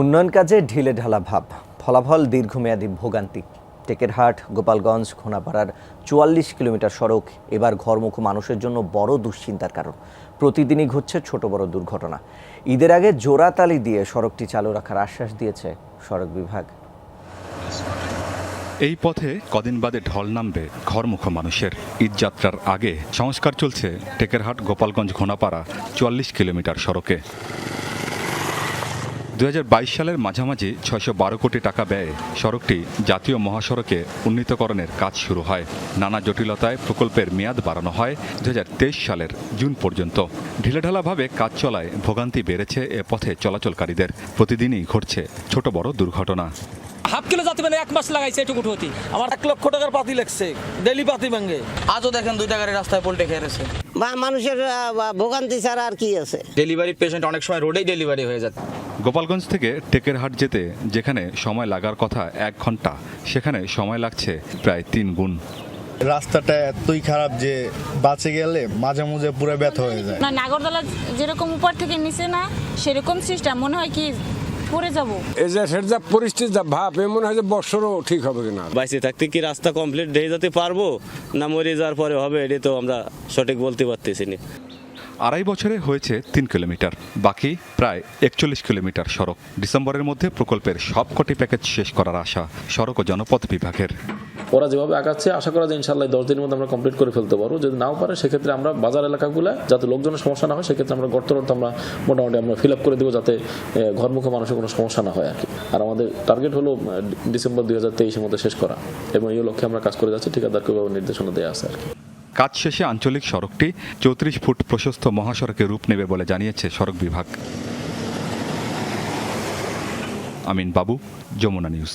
উন্নয়ন কাজে ঢিলে ঢালা ভাব। ফলাফল দীর্ঘমেয়াদী ভোগান্তি। টেকেরহাট, গোপালগঞ্জ ঘোনাপাড়ার চুয়াল্লিশ কিলোমিটার সড়ক এবার ঘরমুখ মানুষের জন্য বড় দুশ্চিন্তার কারণ। প্রতিদিনই ঘটছে ছোট বড় দুর্ঘটনা। ঈদের আগে জোড়াতালি দিয়ে সড়কটি চালু রাখার আশ্বাস দিয়েছে সড়ক বিভাগ। এই পথে কদিন বাদে ঢল নামবে ঘরমুখ মানুষের। ঈদযাত্রার আগে সংস্কার চলছে টেকেরহাট, গোপালগঞ্জ ঘোনাপাড়া চুয়াল্লিশ কিলোমিটার সড়কে। দু হাজার বাইশ সালের মাঝামাঝি ছয়শো বারো কোটি টাকা ব্যয়ে সড়কটি জাতীয় মহাসড়কে উন্নীতকরণের কাজ শুরু হয়। নানা জটিলতায় প্রকল্পের মেয়াদ বাড়ানো হয় দু হাজার তেইশ সালের জুন পর্যন্ত। ঢিলেঢালাভাবে কাজ চলায় ভোগান্তি বেড়েছে এ পথে চলাচলকারীদের। প্রতিদিনই ঘটছে ছোট বড় দুর্ঘটনা। হাফ কিলো যাতে মানে এক মাস লাগাইছে এটুকু হতি আমার এক লক্ষ টাকার পাতি লাগছে ডেলি পাতি ভাঙ্গে আজও দেখেন দুইটা গাড়ি রাস্তায় পল্টে খেয়ে রয়েছে। বা মানুষের ভোগান্তি ছাড়া আর কি আছে? ডেলিভারি পেশেন্ট অনেক সময় রোডেই ডেলিভারি হয়ে যায়। গোপালগঞ্জ থেকে টেকেরহাট যেতে যেখানে সময় লাগার কথা এক ঘণ্টা সেখানে সময় লাগছে প্রায় তিন গুণ। রাস্তাটা এতই খারাপ যে বাঁচে গেলে মাঝে মাঝে পুরো ব্যথা হয়ে যায়। না নাগরদোলা যেরকম উপর থেকে নিচে না সেরকম সিস্টেম মনে হয় কি পড়ে যাব। এই যে সেটা যা পরিস্থিতি যা ভাব এ মনে হয় যে বছরও ঠিক হবে কিনা। বাইসে থাকতে কি রাস্তা কমপ্লিট হয়ে যেতে পারব? না মরে যাওয়ার পরে হবে? এটা তো আমরা সঠিক বলতে পারতেছি না। আড়াই বছরে হয়েছে তিন কিলোমিটার বাকি প্রায় একচল্লিশ কিলোমিটার সড়ক। ডিসেম্বরের মধ্যে প্রকল্পের সবকটি প্যাকেজ শেষ করার আশা সড়ক ও জনপথ বিভাগের। ওরা যেভাবে আগাচ্ছে, আশা করা যায় ইনশাল্লাহ দশ দিনের মধ্যে আমরা কমপ্লিট করে ফেলতে পারব। যদি নাও পারে, সেক্ষেত্রে আমরা বাজার এলাকাগুলো, যাতে লোকজনের সমস্যা না হয়, সেক্ষেত্রে আমরা গর্ত আমরা মোটামুটি আমরা ফিল আপ করে দেবো যাতে ঘরমুখে মানুষের কোনো সমস্যা না হয় আর কি। আর আমাদের টার্গেট হলো ডিসেম্বর দুই হাজার তেইশের মধ্যে শেষ করা। এবং এই লক্ষ্যে আমরা কাজ করে যাচ্ছি, ঠিকাদারকে নির্দেশনা দেওয়া আছে আর কি। কাজ শেষে আঞ্চলিক সড়কটি চৌত্রিশ ফুট প্রশস্ত মহাসড়কে রূপ নেবে বলে জানিয়েছে সড়ক বিভাগ। Amin Babu, Jamuna news.